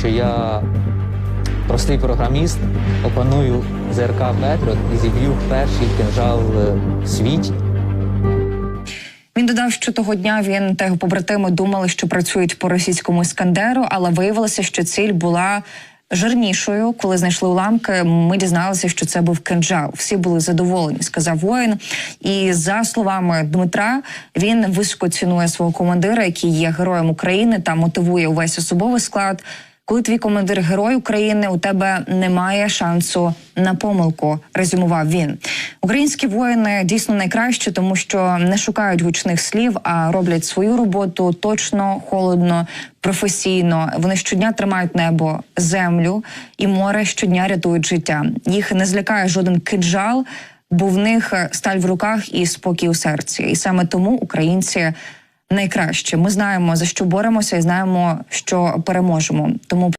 що я простий програміст, опаную ЗРК Петрот і зіб'ю перший кинжал е, в світі. Він додав, що того дня він та його побратими думали, що працюють по російському іскандеру, але виявилося, що ціль була. Жирнішою, коли знайшли уламки, ми дізналися, що це був кинджал. Всі були задоволені, сказав воїн. І за словами Дмитра, він високо цінує свого командира, який є героєм України та мотивує увесь особовий склад. Коли твій командир герой України, у тебе немає шансу на помилку, резюмував він. Українські воїни дійсно найкращі, тому що не шукають гучних слів, а роблять свою роботу точно, холодно, професійно. Вони щодня тримають небо, землю і море щодня рятують життя. Їх не злякає жоден кинджал, бо в них сталь в руках і спокій у серці. І саме тому українці найкраще. Ми знаємо за що боремося, і знаємо, що переможемо. Тому